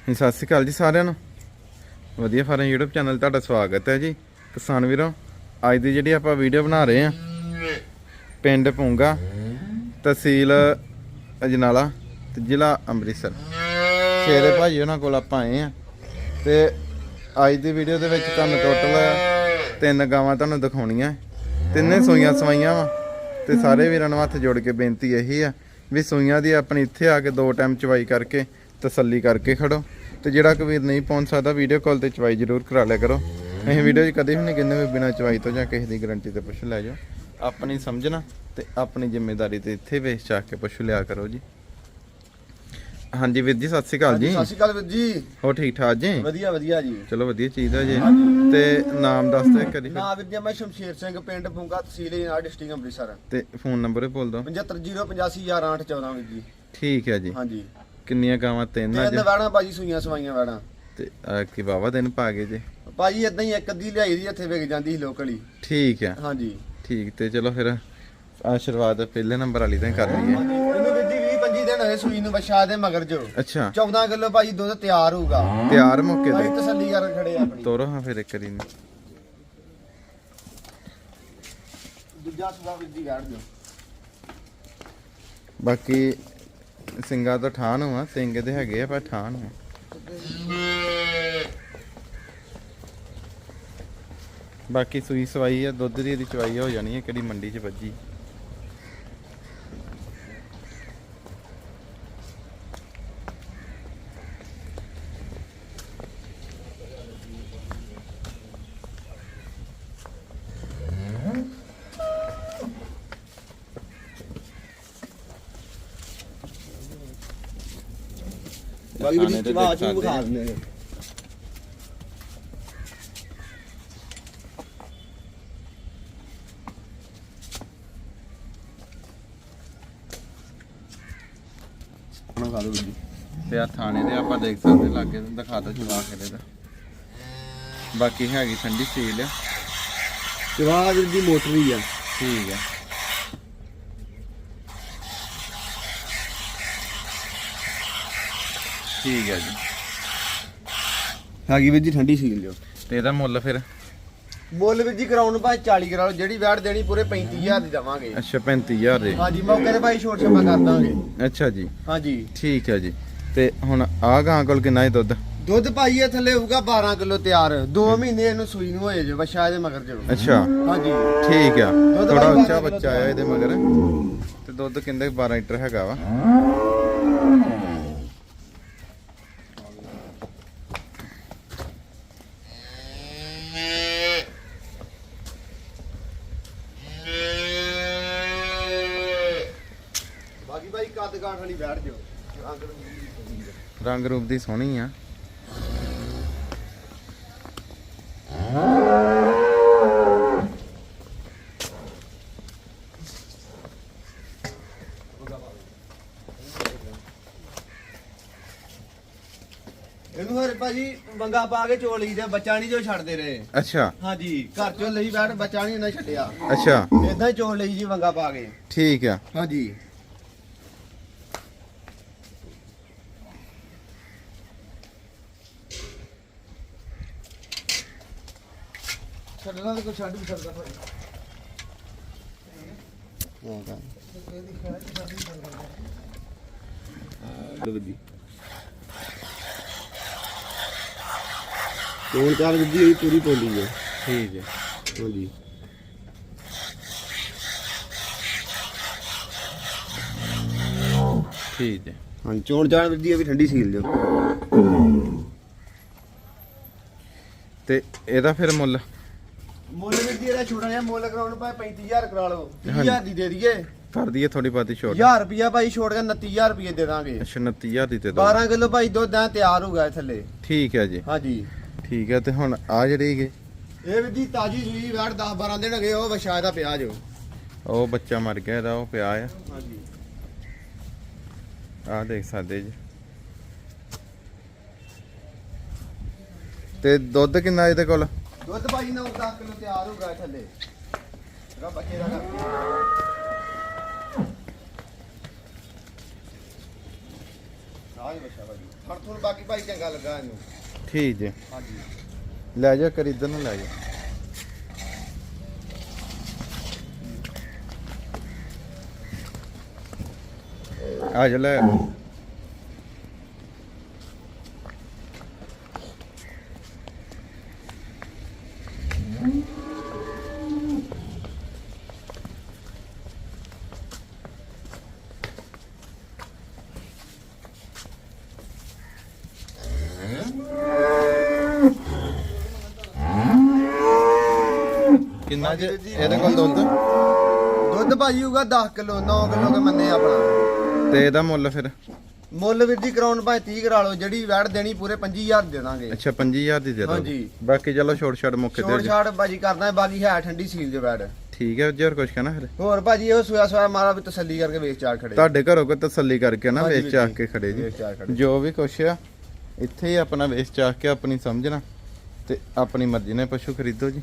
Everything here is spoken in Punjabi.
ਸਤਿ ਸ਼੍ਰੀ ਅਕਾਲ ਜੀ ਸਾਰਿਆਂ ਨੂੰ। ਵਧੀਆ ਫਾਰਮ YouTube ਚੈਨਲ ਤੁਹਾਡਾ ਸਵਾਗਤ ਹੈ ਜੀ। ਕਿਸਾਨ ਵੀਰੋ, ਅੱਜ ਦੀ ਜਿਹੜੀ ਆਪਾਂ ਵੀਡੀਓ ਬਣਾ ਰਹੇ ਆ ਪਿੰਡ ਪੂੰਗਾ, ਤਹਿਸੀਲ ਅਜਨਾਲਾ ਤੇ ਜ਼ਿਲ੍ਹਾ ਅੰਮ੍ਰਿਤਸਰ। ਸ਼ੇਰੇ ਭਾਜੀ ਉਹਨਾਂ ਕੋਲ ਆਪਾਂ ਆਏ ਆ ਤੇ ਅੱਜ ਦੀ ਵੀਡੀਓ ਦੇ ਵਿੱਚ ਤੁਹਾਨੂੰ ਟੋਟਲ ਤਿੰਨ ਗਾਵਾਂ ਤੁਹਾਨੂੰ ਦਿਖਾਉਣੀਆਂ। ਤਿੰਨੇ ਸੂਈਆਂ ਸਵਾਈਆਂ ਵਾ ਤੇ ਸਾਰੇ ਵੀਰਾਂ ਨੂੰ ਹੱਥ ਜੋੜ ਕੇ ਬੇਨਤੀ ਇਹੀ ਆ ਵੀ ਸੂਈਆਂ ਦੀ ਆਪਣੀ ਇੱਥੇ ਆ ਕੇ ਦੋ ਟਾਈਮ ਚਵਾਈ ਕਰਕੇ ਤਸੱਲੀ ਕਰਕੇ ਖੜੋ ਤੇ ਜਿਹੜਾ ਕੋਈ ਵੀਰ ਨਹੀਂ ਪਹੁੰਚ ਸਕਦਾ ਵੀਡੀਓ ਕਾਲ ਤੇ ਚਵਾਈ ਜ਼ਰੂਰ ਕਰਾ ਲਿਆ ਕਰੋ। ਅਸੀਂ ਵੀਡੀਓ 'ਚ ਕਦੇ ਵੀ ਨਹੀਂ ਕਹਿੰਦੇ ਵੀ ਬਿਨਾਂ ਚਵਾਈ ਤੋਂ ਜਾਂ ਕਿਸੇ ਦੀ ਗਾਰੰਟੀ ਤੇ ਪੁੱਛ ਲੈ ਜਾਓ। ਆਪਣੀ ਸਮਝਣਾ ਤੇ ਆਪਣੀ ਜ਼ਿੰਮੇਵਾਰੀ ਤੇ ਇੱਥੇ ਵੇਚ ਚਾਹ ਕੇ ਪੁੱਛ ਲਿਆ ਕਰੋ ਜੀ। ਹਾਂਜੀ ਵੀਰ ਜੀ ਸਤਿ ਸ਼੍ਰੀ ਅਕਾਲ ਜੀ। ਸਤਿ ਸ਼੍ਰੀ ਅਕਾਲ ਵੀਰ ਜੀ। ਹੋ ਠੀਕ ਠਾਕ ਜੀ? ਵਧੀਆ ਵਧੀਆ ਜੀ। ਚਲੋ ਵਧੀਆ ਚੀਜ਼ ਆ ਜੀ। ਤੇ ਨਾਮ ਦੱਸ ਦਿਓ ਕਰੀ ਨਾ ਵੀਰ ਜੀ ਮੈਂ ਸ਼ਮਸ਼ੇਰ ਸਿੰਘ ਪਿੰਡ ਪੁੰਗਾ ਤਹਿਸੀਲ ਜਨਾਲਾ ਡਿਸਟ੍ਰਿਕਟ ਅੰਮ੍ਰਿਤਸਰ। ਤੇ ਫੋਨ ਨੰਬਰ ਬੋਲ ਦਿਓ। 75085114 ਵੀਰ ਜੀ। ਠੀਕ ਹੈ ਜੀ। ਹਾਂਜੀ। ਕਿੰਨੀਆਂ ਗਾਵਾਂ? ਤਿੰਨ ਆ ਤਿੰਨ ਵੈੜਾਂ ਭਾਜੀ ਸੂਈਆਂ ਸਵਾਈਆਂ ਵੈੜਾਂ। ਤੇ ਆਹ ਕੀ ਬਾਵਾ ਦਿਨ ਪਾ ਗਏ ਜੀ? ਭਾਜੀ ਇਦਾਂ ਹੀ ਇੱਕ ਅੱਧੀ ਲਿਆਈ ਦੀ ਇੱਥੇ ਵਿਕ ਜਾਂਦੀ ਸੀ ਲੋਕਲੀ। ਠੀਕ ਆ। ਹਾਂਜੀ। ਠੀਕ ਤੇ ਚਲੋ ਫਿਰ ਆ ਸ਼ੁਰੂਆਤ ਪਹਿਲੇ ਨੰਬਰ ਵਾਲੀ ਤਾਂ ਕਰ ਲਈਏ ਇਹਨੂੰ ਜੀ 20 25 ਦਿਨ ਹੋਏ ਸੂਈ ਨੂੰ ਵਛਾ ਦੇ ਮਗਰ ਜੋ ਅੱਛਾ। 14 ਕਿਲੋ ਭਾਜੀ ਦੁੱਧ ਤਿਆਰ ਹੋਊਗਾ। ਤਿਆਰ ਮੌਕੇ ਤੇ। ਤਸੱਲੀ ਕਰਨ ਖੜੇ ਆ ਆਪਣੀ। ਤੋਰੋ ਹਾਂ ਫਿਰ ਇੱਕ ਵਾਰੀ ਨੂੰ ਦੂਜਾ ਸੁਭਾ ਜੀ ਗਾੜ ਦਿਓ। ਬਾਕੀ ਸਿੰਘਾਂ ਤੋਂ ਠਾਣ ਹੋਆ ਸਿੰਘ ਦੇ ਹੈਗੇ ਆ, ਪਰ ਠਾਣ ਹੋਆ ਬਾਕੀ ਸੂਈ ਸਵਾਈ ਆ, ਦੁੱਧ ਦੀ ਇਹਦੀ ਚਵਾਈ ਹੋ ਜਾਣੀ ਹੈ ਕਿਹੜੀ ਮੰਡੀ 'ਚ ਵੱਜੀ। ਬਾਕੀ ਜੀ ਤੇ ਵਿਖਾ ਦਿੰਦੇ ਨੇ। ਆ ਥਾਣੇ ਦੇ ਆਪਾਂ ਦੇਖ ਸਕਦੇ ਲਾਗੇ ਦਿਖਾ ਦੋ ਚਵਾ ਕੇ ਇਹਦਾ ਬਾਕੀ ਹੈਗੀ ਠੰਡੀ ਸੀਲ ਆ ਚਵਾ ਜੀ ਮੋਟਰ ਹੀ ਆ। ਠੀਕ ਆ। ਠੀਕ ਹੈ ਜੀ। ਹੈਗੀ ਵੀਰ ਜੀ ਠੰਡੀ ਸੀਲ ਜੋ। ਤੇ ਇਹਦਾ ਮੁੱਲ ਫਿਰ? ਮੁੱਲ ਵੀਰ ਜੀ ਕਰਾਉਣ ਭਾਈ 40 ਕਰਾ ਲਓ ਜਿਹੜੀ ਵੈਟ ਦੇਣੀ ਪੂਰੇ 35000 ਦੀ ਦੇਵਾਂਗੇ। ਅੱਛਾ 35000 ਦੇ। ਹਾਂਜੀ ਮੌਕੇ ਤੇ ਭਾਈ ਛੋਟ ਛਪਾ ਕਰ ਦਾਂਗੇ। ਅੱਛਾ ਜੀ। ਹਾਂਜੀ। ਠੀਕ ਹੈ ਜੀ। ਤੇ ਹੁਣ ਆ ਗਾਂ ਕੋਲ ਕਿੰਨਾ ਹੈ ਦੁੱਧ? ਦੁੱਧ ਭਾਈ ਇਹ ਥੱਲੇ ਹੋਊਗਾ 12 ਕਿਲੋ ਤਿਆਰ। 2 ਮਹੀਨੇ ਇਹਨੂੰ ਸੂਈ ਨੂੰ ਹੋਏ ਜੋ ਵਛਾ ਇਹਦੇ ਮਗਰ ਜੋ ਅੱਛਾ। ਹਾਂਜੀ। ਠੀਕ ਆ। ਥੋੜਾ ਉੱਚਾ ਬਾਰਾਂ ਬੱਚਾ ਆਇਆ ਇਹਦੇ ਮਗਰ। ਤੇ ਦੁੱਧ ਕਿੰਨੇ 12 ਲੀਟਰ ਹੈਗਾ ਵਾ ਬਾਕੀ ਵਾਲੀ ਬੈਠ ਰੰਗ ਰੰਗੀ ਰੰਗ ਰੂਪ ਦੀ ਸੋਹਣੀ ਆ। ਇਹਨੂੰ ਹਰ ਭਾਜੀ ਮੰਗਾ ਪਾ ਕੇ ਚੋਲ ਲਈਦਾ ਬੱਚਾ ਨਹੀਂ ਜੋ ਛੱਡਦੇ ਰਹੇ। ਅੱਛਾ। ਹਾਂਜੀ ਘਰ ਚੋਂ ਲਈ ਬੈਠ ਬੱਚਾ ਨਹੀਂ ਨਾ ਛੱਡਿਆ। ਅੱਛਾ। ਇਦਾਂ ਹੀ ਚੋਲ ਲਈ ਜੀ ਮੰਗਾ ਪਾ ਕੇ। ਠੀਕ ਆ। ਹਾਂਜੀ। ਛੱਡਣਾ ਤਾਂ ਕੋਈ ਛੱਡ ਵੀ ਸਕਦਾ ਭਾਈ। ਹਾਂ ਤਾਂ ਜੀ। ਤੋੜ ਚਾਰ ਵਿੱਦੀ ਹੋਈ ਪੂਰੀ ਪੋਲੀ ਹੈ ਠੀਕ ਹੈ। ਹਾਂਜੀ। ਠੀਕ ਹੈ। ਹਾਂਜੀ ਚੋਣ ਜਾਣ ਵਿੱਦੀ ਵੀ ਠੰਡੀ ਸੀਲ ਜੋ ਤੇ ਇਹਦਾ ਫਿਰ ਮੁੱਲ? ਮੁੱਲ ਵਿੱਦੀ ਇਹਦਾ ਛੋਟਾ ਜਿਹਾ ਮੁੱਲ ਕਰਾਉਣ ਭਾਈ 35000 ਕਰਾ ਲਓ ਹਾਂਜੀ। 30000 ਦੀ ਦੇ ਦਈਏ। ਕਰ ਦਈਏ ਥੋੜੀ ਬਾਤੀ ਛੋਟ 1000 ਰੁਪਿਆ ਭਾਈ ਛੋੜ ਕੇ 29000 ਰੁਪਏ ਦੇ ਦਾਂਗੇ। ਅੱਛਾ 29000 ਦੀ ਤੇ ਦੋ। 12 ਕਿਲੋ ਭਾਈ ਦੁੱਧ ਆ ਤਿਆਰ ਹੋ ਗਿਆ ਇਹ ਥੱਲੇ। ਠੀਕ ਹੈ ਜੀ। ਹਾਂਜੀ। ਠੀਕ ਹੈ ਤੇ ਹੁਣ ਆ ਜਿਹੜੀ ਹੈਗੀ। ਇਹ ਵਿੱਦੀ ਤਾਜੀ ਸੂਈ ਵੜ 10 12 ਦਿਨ ਹੋ ਗਏ ਉਹ ਵਛਾ ਦਾ ਪਿਆ ਜੋ ਉਹ ਬੱਚਾ ਮਰ ਗਿਆ ਇਹਦਾ ਉਹ ਪਿਆ ਆ। ਹਾਂਜੀ। ਆ ਦੇਖ ਸਕਦੇ ਜੀ। ਤੇ ਦੁੱਧ ਕਿੰਨਾ ਇਹਦੇ ਕੋਲ? ਦੁੱਧ ਭਾਈ ਨਾ 10 ਕਿਲੋ ਤਿਆਰ ਹੋ ਗਿਆ ਥੱਲੇ। ਇਹਦਾ ਬੱਚੇ ਦਾ ਕਰਕੇ ਆਹ ਬੱਚਾ ਹੁਣ ਤੁਹਾਨੂੰ ਬਾਕੀ ਭਾਈ ਚੰਗਾ ਲੱਗਾ ਇਹਨੂੰ। ਠੀਕ ਜੀ। ਹਾਂਜੀ। ਲੈ ਜਾ ਕਰ ਇੱਧਰ ਨੂੰ ਲੈ ਜਾ। ਆ ਜਾ ਲੈ। ਕਿੰਨਾ ਜੀ ਇਹਦੇ ਕੋਲ ਦੁੱਧ? ਦੁੱਧ ਭਾਜੀ ਹੋਊਗਾ 10 ਕਿਲੋ 9 ਕਿਲੋ ਕੇ ਮੰਨੇ ਆਪਣਾ। ਤੇ ਇਹਦਾ ਮੁੱਲ ਫਿਰ? ਮੁੱਲ ਵੀਰ ਜੀ ਕਰਾਉਣ ਭਾਵੇਂ 30 ਕਰਾ ਲਓ ਜਿਹੜੀ ਵੈੜ ਦੇਣੀ ਪੂਰੇ 25000 ਦੇ ਦਾਂਗੇ। ਅੱਛਾ 25000 ਦੀ ਦੇ ਦੋ ਹਾਂਜੀ। ਬਾਕੀ ਚਲੋ ਛੋੜ ਛਾੜ ਮੁੱਕੇ ਤੇ ਛਾੜ ਭਾਜੀ ਕਰਦਾ ਬਾਕੀ ਹੈ ਠੰਡੀ ਸੀਲ ਜੋ ਵੈੜ। ਠੀਕ ਹੈ ਜੀ ਹੋਰ ਕੁਝ ਕਹਿਣਾ ਫਿਰ? ਹੋਰ ਭਾਜੀ ਇਹੋ ਸੋਇਆ ਸੋਇਆ ਮਾਰਾ ਵੀ ਤਸੱਲੀ ਕਰਕੇ ਵੇਚ ਚਾਰ ਖੜੇ। ਤੁਹਾਡੇ ਘਰੋਂ ਕੋ ਤਸੱਲੀ ਕਰਕੇ ਨਾ ਵੇਚ ਚਾਕ। ਕੇ ਖੜੇ ਜੀ। ਜੋ ਵੀ ਕੁਛ ਆ ਇੱਥੇ ਹੀ ਆਪਣਾ ਵੇਚ ਚਾਕ ਕੇ ਆਪਣੀ ਸਮਝਣਾ ਤੇ ਆਪਣੀ ਮਰਜ਼ੀ ਨਾਲ ਪਸ਼ੂ ਖਰੀਦੋ ਜੀ।